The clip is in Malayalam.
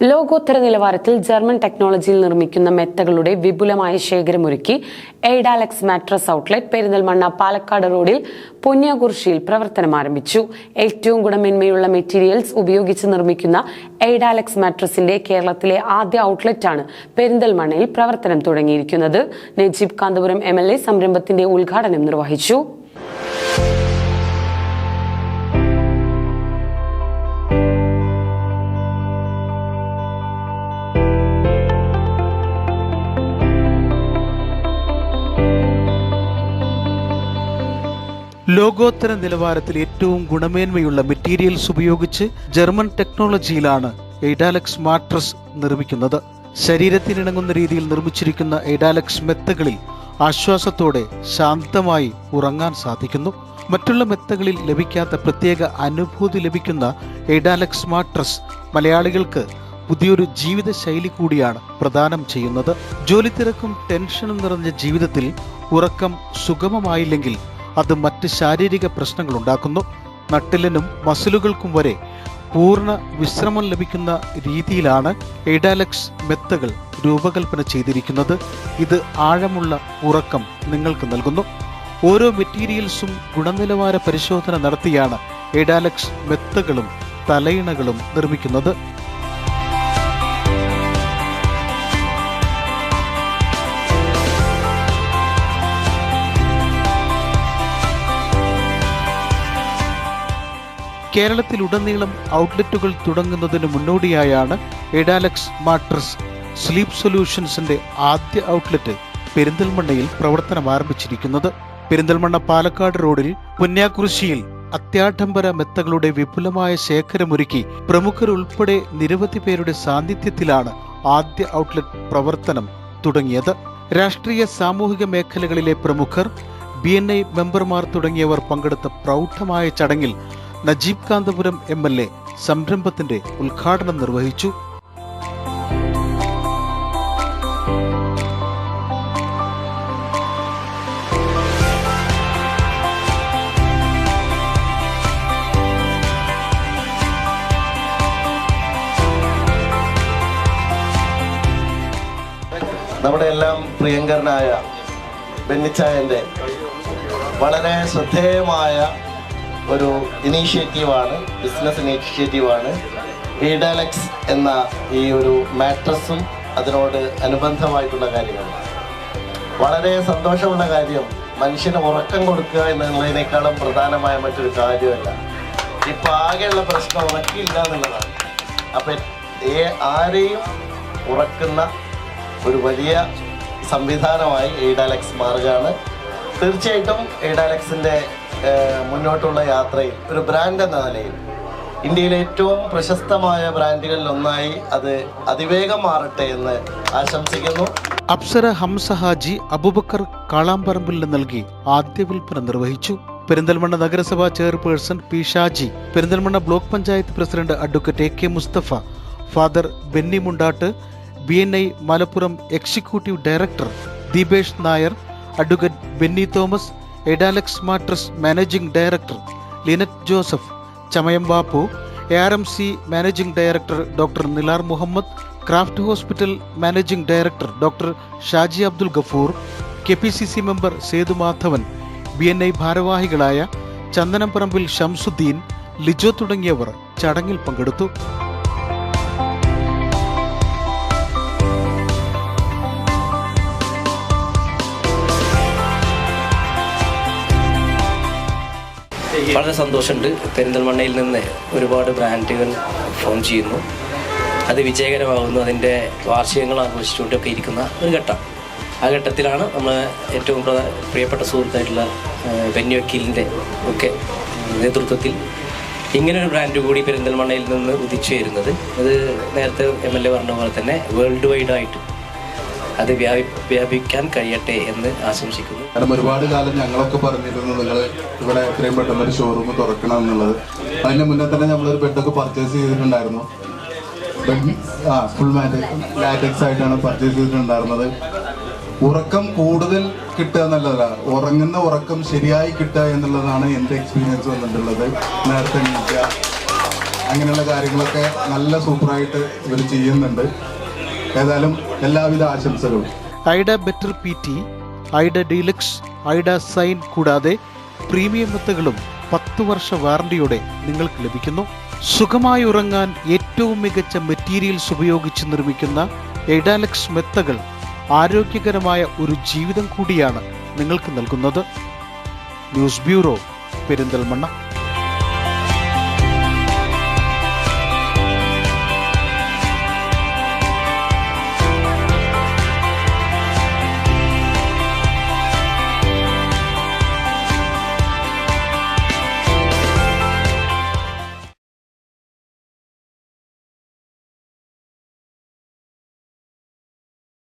ലോകോത്തര നിലവാരത്തിൽ ജർമ്മൻ ടെക്നോളജിയിൽ നിർമ്മിക്കുന്ന മെത്തകളുടെ വിപുലമായ ശേഖരമൊരുക്കി Aidalux mattress outlet Perinthalmanna Palakkad റോഡിൽ പൊന്നിയാകുർശിയിൽ പ്രവർത്തനം ആരംഭിച്ചു. ഏറ്റവും ഗുണമേന്മയുള്ള മെറ്റീരിയൽസ് ഉപയോഗിച്ച് നിർമ്മിക്കുന്ന എയ്ഡാലക്സ് മാട്രസിന്റെ കേരളത്തിലെ ആദ്യ ഔട്ട്ലെറ്റാണ് പെരിന്തൽമണ്ണയിൽ പ്രവർത്തനം തുടങ്ങിയിരിക്കുന്നത്. നജീബ് കാന്തപുരം എം സംരംഭത്തിന്റെ ഉദ്ഘാടനം നിർവഹിച്ചു. ലോകോത്തര നിലവാരത്തിൽ ഏറ്റവും ഗുണമേന്മയുള്ള മെറ്റീരിയൽസ് ഉപയോഗിച്ച് ജർമ്മൻ ടെക്നോളജിയിലാണ് എയ്ഡാലക്സ് മാട്രസ് നിർമ്മിക്കുന്നത്. ശരീരത്തിനിണങ്ങുന്ന രീതിയിൽ നിർമ്മിച്ചിരിക്കുന്ന എയ്ഡാലക്സ് മെത്തകളിൽ ആശ്വാസത്തോടെ ശാന്തമായി ഉറങ്ങാൻ സാധിക്കുന്നു. മറ്റുള്ള മെത്തകളിൽ ലഭിക്കാത്ത പ്രത്യേക അനുഭൂതി ലഭിക്കുന്ന എയ്ഡാലക്സ് മാട്രസ് മലയാളികൾക്ക് പുതിയൊരു ജീവിത ശൈലി കൂടിയാണ് പ്രദാനം ചെയ്യുന്നത്. ജോലി തിരക്കും ടെൻഷനും നിറഞ്ഞ ജീവിതത്തിൽ ഉറക്കം സുഗമമായില്ലെങ്കിൽ അത് മറ്റ് ശാരീരിക പ്രശ്നങ്ങൾ ഉണ്ടാക്കുന്നു നട്ടിലിനും മസിലുകൾക്കും വരെ പൂർണ വിശ്രമം ലഭിക്കുന്ന രീതിയിലാണ് എഡാലക്സ് മെത്തകൾ രൂപകൽപ്പന ചെയ്തിരിക്കുന്നത്. ഇത് ആഴമുള്ള ഉറക്കം നിങ്ങൾക്ക് നൽകുന്നു. ഓരോ മെറ്റീരിയൽസും ഗുണനിലവാര പരിശോധന നടത്തിയാണ് എഡാലക്സ് മെത്തകളും തലയിണകളും നിർമ്മിക്കുന്നത്. കേരളത്തിലുടനീളം ഔട്ട്ലെറ്റുകൾ തുടങ്ങുന്നതിന് മുന്നോടിയായാണ് എഡാലക്സ് മാട്രസ് സ്ലീപ്പ് സൊല്യൂഷൻസിന്റെ ആദ്യ ഔട്ട്ലെറ്റ് പെരിന്തൽമണ്ണയിൽ പ്രവർത്തനം ആരംഭിച്ചിരിക്കുന്നത് പെരിന്തൽമണ്ണ പാലക്കാട് റോഡിൽ പുന്യാകുറിശിയിൽ അത്യാഡംബര മെത്തകളുടെ വിപുലമായ ശേഖരമൊരുക്കി പ്രമുഖരുൾപ്പെടെ നിരവധി പേരുടെ സാന്നിധ്യത്തിലാണ് ആദ്യ ഔട്ട്ലെറ്റ് പ്രവർത്തനം തുടങ്ങിയത്. രാഷ്ട്രീയ സാമൂഹിക മേഖലകളിലെ പ്രമുഖർ ബി എൻ ഐ മെമ്പർമാർ തുടങ്ങിയവർ പങ്കെടുത്ത പ്രൗഢമായ ചടങ്ങിൽ Najeeb Kanthapuram M L A സംരംഭത്തിന്റെ ഉദ്ഘാടനം നിർവഹിച്ചു. നമ്മുടെ എല്ലാം പ്രിയങ്കരനായ ബെന്നിച്ചായന്റെ വളരെ ശ്രദ്ധേയമായ ഒരു ഇനീഷ്യേറ്റീവാണ് ബിസിനസ് ഇനീഷ്യേറ്റീവാണ് ഈഡാലക്സ് എന്ന ഈ ഒരു മാട്രസും അതിനോട് അനുബന്ധമായിട്ടുള്ള കാര്യങ്ങൾ വളരെ സന്തോഷമുള്ള കാര്യം മനുഷ്യന് ഉറക്കം കൊടുക്കുക എന്നുള്ളതിനേക്കാളും പ്രധാനമായ മറ്റൊരു കാര്യമല്ല. ഇപ്പൊ ആകെയുള്ള പ്രശ്നം ഉറക്കില്ല എന്നുള്ളതാണ്. അപ്പൊ ആരെയും ഉറക്കുന്ന ഒരു വലിയ സംവിധാനമായി എയ്ഡാലക്സ് മാറുകയാണ്. തീർച്ചയായിട്ടും എയ്ഡാലക്സിന്റെ ഏഹ്, മുന്നോട്ടുള്ള യാത്രയിൽ ഒരു ബ്രാൻഡ് എന്ന നിലയിൽ ഇന്ത്യയിലെ ഏറ്റവും പ്രശസ്തമായ ബ്രാൻഡുകളിൽ ഒന്നായി അത് അതിവേഗം മാറട്ടെ എന്ന് ആശംസിക്കുന്നു. അപ്സര ഹംസഹാജി അബുബക്കർ കാളാമ്പറമ്പിൽ നൽകി ആദ്യ വിൽപ്പന നിർവഹിച്ചു. പെരിന്തൽമണ്ണ നഗരസഭാ chairperson P Shaji Perinthalmanna block panchayat president advocate A K Musthafa father Benny Mundatt B N I Malappuram executive director Deepesh Nair advocate Benny Thomas എഡാലക്സ് mattress managing director Linet Joseph Chamayam Bappu A R M C managing director doctor Nilar Muhammad craft hospital managing director doctor Shaji Abdul Gafoor K P C C member Sethu Madhavan B N I ഭാരവാഹികളായ ചന്ദനപ്പറമ്പിൽ ഷംസുദ്ദീൻ ലിജോ തുടങ്ങിയവർ ചടങ്ങിൽ പങ്കെടുത്തു. വളരെ സന്തോഷമുണ്ട്. പെരിന്തൽമണ്ണയിൽ നിന്ന് ഒരുപാട് ബ്രാൻഡുകൾ ഫോം ചെയ്യുന്നു. അത് വിജയകരമാകുന്നു. അതിന്റെ വാർഷികങ്ങൾ ആഘോഷിച്ചുകൊണ്ടൊക്കെ ഇരിക്കുന്ന ഒരു ഘട്ടം. ആ ഘട്ടത്തിലാണ് നമ്മൾ ഏറ്റവും പ്രിയപ്പെട്ട സുഹൃത്തായിട്ടുള്ള ബെന്നി വക്കീലിന്റെ ഒക്കെ നേതൃത്വത്തിൽ ഇങ്ങനൊരു ബ്രാൻഡ് കൂടി പെരിന്തൽമണ്ണയിൽ നിന്ന് ഉദിച്ചു വരുന്നത്. അത് നേരത്തെ എം എൽ എ പറഞ്ഞ പോലെ തന്നെ വേൾഡ് വൈഡായിട്ട് അത് വ്യാപി വ്യാപിക്കാൻ കഴിയട്ടെ എന്ന് ആശംസിക്കുന്നു. കാരണം ഒരുപാട് കാലം ഞങ്ങളൊക്കെ പറഞ്ഞിരുന്നു നിങ്ങൾ ഇവിടെ എത്രയും പെട്ടെന്ന് ഒരു ഷോറൂം തുറക്കണം എന്നുള്ളത്. അതിന് മുന്നേ തന്നെ നമ്മളൊരു ബെഡൊക്കെ പർച്ചേസ് ചെയ്തിട്ടുണ്ടായിരുന്നു. ആ ഫുൾ മാറ്റ് ലാറ്റക്സ് ആയിട്ടാണ് പർച്ചേസ് ചെയ്തിട്ടുണ്ടായിരുന്നത്. ഉറക്കം കൂടുതൽ കിട്ടുക എന്നുള്ളതല്ല ഉറങ്ങുന്ന ഉറക്കം ശരിയായി കിട്ടുക എന്നുള്ളതാണ് എന്റെ എക്സ്പീരിയൻസ് വന്നിട്ടുള്ളത്. നേരത്തെ അങ്ങനെയുള്ള കാര്യങ്ങളൊക്കെ നല്ല സൂപ്പറായിട്ട് ഇവർ ചെയ്യുന്നുണ്ട്. ഏതായാലും എല്ലാവിധ ആശംസകളും. Aida better P T Aida deluxe Aida sign കൂടാതെ പ്രീമിയം മെത്തകളും പത്ത് വർഷ വാറണ്ടിയോടെ നിങ്ങൾക്ക് ലഭിക്കുന്നു. സുഖമായി ഉറങ്ങാൻ ഏറ്റവും മികച്ച മെറ്റീരിയൽസ് ഉപയോഗിച്ച് നിർമ്മിക്കുന്ന എഡാലക്സ് മെത്തകൾ ആരോഗ്യകരമായ ഒരു ജീവിതം കൂടിയാണ് നിങ്ങൾക്ക് നൽകുന്നത്. News bureau Perinthalmanna.